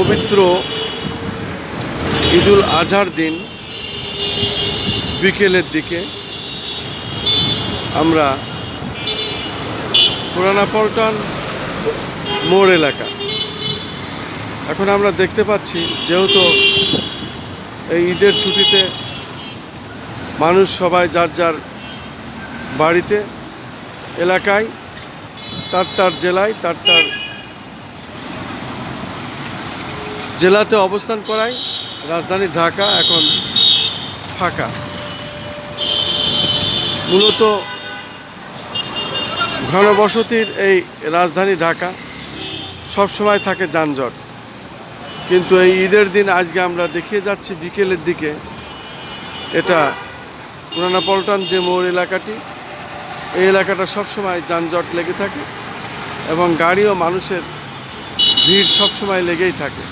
পবিত্র ঈদুল আজহার দিন বিকেলের দিকে আমরা পুরানা পল্টন মোড় এলাকা। এখন আমরা দেখতে পাচ্ছি যেহেতু এই ঈদের ছুটিতে মানুষ সবাই যার যার বাড়িতে, এলাকায়, তার তার জেলায়, তার তার জেলাতে অবস্থান করায়, রাজধানী ঢাকা এখন ফাঁকা। মূলত ঘনবসতির এই রাজধানী ঢাকা সব সময় থাকে যানজট। কিন্তু এই ঈদের দিন আজকে আমরা দেখিয়ে যাচ্ছি বিকেলের দিকে। এটা পুরানা পল্টন যে মোড় এলাকাটি, এই এলাকাটা সবসময় যানজট লেগে থাকে এবং গাড়ি ও মানুষের ভিড় সবসময় লেগেই থাকে।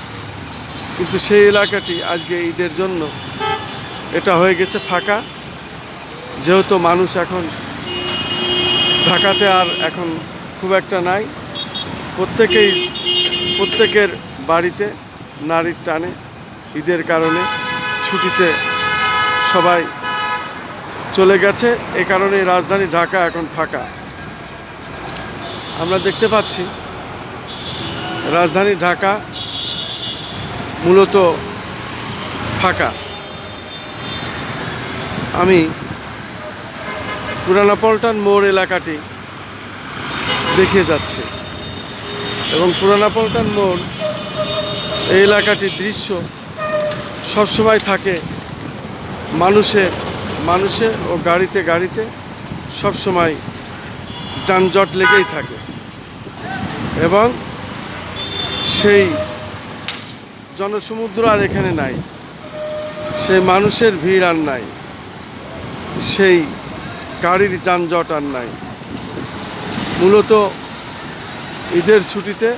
কিন্তু সেই এলাকাটি আজকে ঈদের জন্য এটা হয়ে গেছে ফাঁকা। যেহেতু মানুষ এখন ঢাকাতে আর এখন খুব একটা নাই। প্রত্যেকেই, প্রত্যেকের বাড়িতে নারীর টানে ঈদের কারণে ছুটিতে সবাই চলে গেছে। এ কারণে রাজধানী ঢাকা এখন ফাঁকা। আমরা দেখতে পাচ্ছি, রাজধানী ঢাকা মূলত ফাঁকা। আমি পুরানা পল্টন মোড় এলাকাটি দেখে যাচ্ছে এবং পুরানা পল্টন মোড় এই এলাকাটির দৃশ্য সবসময় থাকে মানুষে মানুষে ও গাড়িতে গাড়িতে সবসময় যানজট লেগেই থাকে এবং সেই জনসমুদ্র আর এখানে নাই। সেই মানুষের ভিড় আর নাই। সেই গাড়ির যানজট আর নাই। মূলত ঈদের ছুটিতে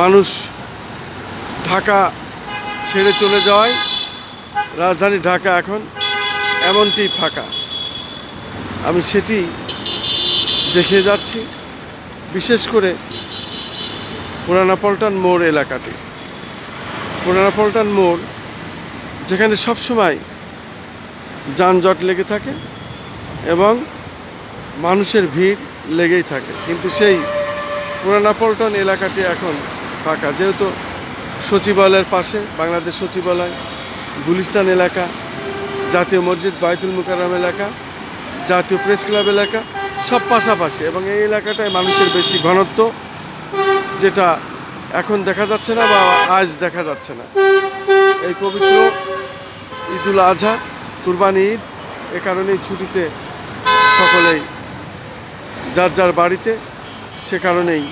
মানুষ ঢাকা ছেড়ে চলে যাওয়ায়, রাজধানী ঢাকা এখন এমনটি ফাঁকা। আমি সেটি দেখে যাচ্ছি, বিশেষ করে পুরানা পল্টন মোড় এলাকাটি। পুরানা পল্টন মোড়, যেখানে সবসময় যানজট লেগে থাকে এবং মানুষের ভিড় লেগেই থাকে। কিন্তু সেই পুরানা পল্টন এলাকাটি এখন ফাঁকা। যেহেতু সচিবালয়ের পাশে, বাংলাদেশ সচিবালয়, গুলিস্তান এলাকা, জাতীয় মসজিদ, বাইতুল মুকাররম এলাকা, জাতীয় প্রেস ক্লাব এলাকা, সব পাশাপাশি। এবং এই এলাকাটায় মানুষের বেশি ঘনত্ব, যেটা এখন দেখা যাচ্ছে না বা আজ দেখা যাচ্ছে না। এই পবিত্র ঈদুল আজহা, কুরবানি ঈদ, এ কারণেই ছুটিতে সকলেই, যার যার বাড়িতে, সে কারণেই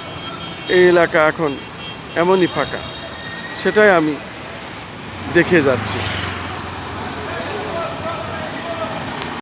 এই এলাকা এখন এমনই ফাঁকা। সেটাই আমি দেখে যাচ্ছি।